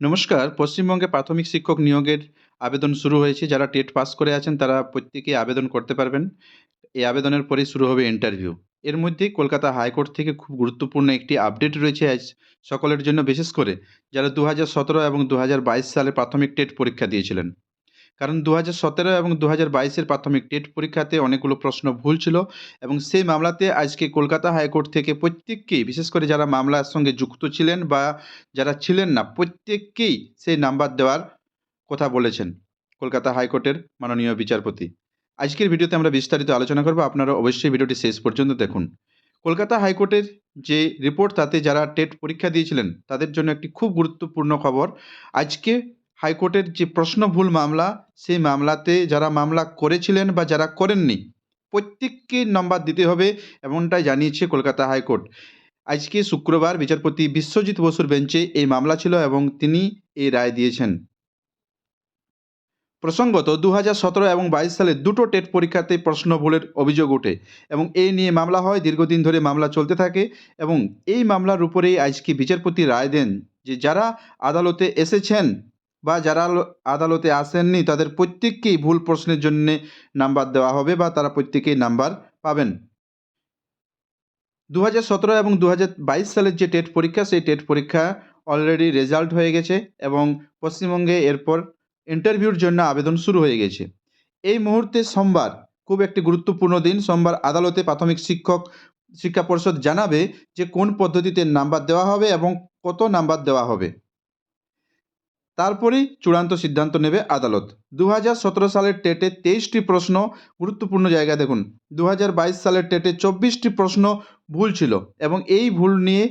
নমস্কার, পশ্চিমবঙ্গে প্রাথমিক শিক্ষক নিয়োগের আবেদন শুরু হয়েছে। যারা টেট পাস করে আছেন, তারা প্রত্যেকেই আবেদন করতে পারবেন। এই আবেদনের পরে শুরু হবে ইন্টারভিউ। এর মধ্যেই কলকাতা হাইকোর্ট থেকে খুব গুরুত্বপূর্ণ একটি আপডেট রয়েছে আজ সকলের জন্য, বিশেষ করে যারা দু সতেরো এবং দু হাজার বাইশ সালে প্রাথমিক টেট পরীক্ষা দিয়েছিলেন। কারণ দু হাজার সতেরো এবং দু হাজার বাইশের প্রাথমিক টেট পরীক্ষাতে অনেকগুলো প্রশ্ন ভুল ছিল এবং সেই মামলাতে আজকে কলকাতা হাইকোর্ট থেকে প্রত্যেককেই, বিশেষ করে যারা মামলার সঙ্গে যুক্ত ছিলেন বা যারা ছিলেন না, প্রত্যেককেই সেই নাম্বার দেওয়ার কথা বলেছেন কলকাতা হাইকোর্টের মাননীয় বিচারপতি। আজকের ভিডিওতে আমরা বিস্তারিত আলোচনা করব, আপনারা অবশ্যই ভিডিওটি শেষ পর্যন্ত দেখুন। কলকাতা হাইকোর্টের যে রিপোর্ট, তাতে যারা টেট পরীক্ষা দিয়েছিলেন, তাদের জন্য একটি খুব গুরুত্বপূর্ণ খবর, আজকে হাইকোর্টের যে প্রশ্ন ভুল মামলা, সেই মামলাতে যারা মামলা করেছিলেন বা যারা করেননি, প্রত্যেককে নম্বর দিতে হবে এমনটাই জানিয়েছে কলকাতা হাইকোর্ট। আজকে শুক্রবার বিচারপতি বিশ্বজিৎ বসুর বেঞ্চে এই মামলা ছিল এবং তিনি এই রায় দিয়েছেন। প্রসঙ্গত দু সতেরো এবং বাইশ সালে দুটো টেট পরীক্ষাতে প্রশ্ন ভুলের অভিযোগ ওঠে এবং এই নিয়ে মামলা হয়, দীর্ঘদিন ধরে মামলা চলতে থাকে এবং এই মামলার উপরেই আজকে বিচারপতি রায় দেন যে যারা আদালতে এসেছেন বা যারা আদালতে আসেননি, তাদের প্রত্যেককেই ভুল প্রশ্নের জন্য নাম্বার দেওয়া হবে বা তারা প্রত্যেকেই নাম্বার পাবেন। দু সতেরো এবং দু হাজার বাইশ সালের যে টেট পরীক্ষা, সেই টেট পরীক্ষা অলরেডি রেজাল্ট হয়ে গেছে এবং পশ্চিমবঙ্গে এরপর ইন্টারভিউর জন্য আবেদন শুরু হয়ে গেছে। এই মুহূর্তে সোমবার, খুব একটি গুরুত্বপূর্ণ দিন, সোমবার আদালতে প্রাথমিক শিক্ষক, শিক্ষা পরিষদ জানাবে যে কোন পদ্ধতিতে নাম্বার দেওয়া হবে এবং কত নাম্বার দেওয়া হবে। তারপরেই চূড়ান্ত সিদ্ধান্ত নেবে আদালত। দু হাজার সতেরো সালের টেটে তেইশটি প্রশ্ন গুরুত্বপূর্ণ জায়গা দেখুন। দু হাজার বাইশ সালের টেটে চব্বিশটি প্রশ্ন ভুল ছিল এবং এই ভুল নিয়ে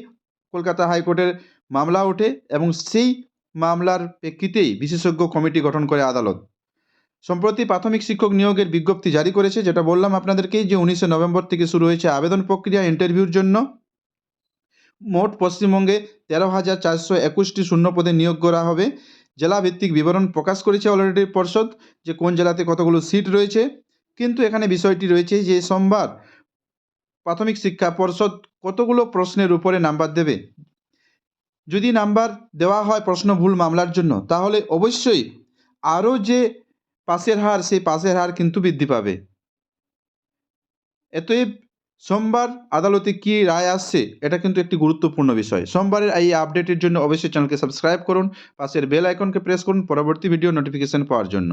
কলকাতা হাইকোর্টের মামলা ওঠে এবং সেই মামলার প্রেক্ষিতেই বিশেষজ্ঞ কমিটি গঠন করে আদালত। সম্প্রতি প্রাথমিক শিক্ষক নিয়োগের বিজ্ঞপ্তি জারি করেছে, যেটা বললাম আপনাদেরকেই যে উনিশে নভেম্বর থেকে শুরু হয়েছে আবেদন প্রক্রিয়া, ইন্টারভিউর জন্য। মোট পশ্চিমবঙ্গে তেরো হাজার চারশো একুশটি শূন্য পদে নিয়োগ করা হবে। জেলাভিত্তিক বিবরণ প্রকাশ করেছে অলরেডি পর্ষদ যে কোন জেলাতে কতগুলো সিট রয়েছে। কিন্তু এখানে বিষয়টি রয়েছে যে সোমবার প্রাথমিক শিক্ষা পর্ষদ কতগুলো প্রশ্নের উপরে নাম্বার দেবে? যদি নাম্বার দেওয়া হয় প্রশ্ন ভুল মামলার জন্য, তাহলে অবশ্যই আরও যে পাশের হার, সেই পাশের হার কিন্তু বৃদ্ধি পাবে। এতএব সোমবার আদালতে কি রায় আসছে, এটা কিন্তু একটি গুরুত্বপূর্ণ বিষয়। সোমবারের এই আপডেটের জন্য অবশ্যই চ্যানেলকে সাবস্ক্রাইব করুন, পাশের বেল আইকনকে প্রেস করুন, পরবর্তী ভিডিও নোটিফিকেশন পাওয়ার জন্য।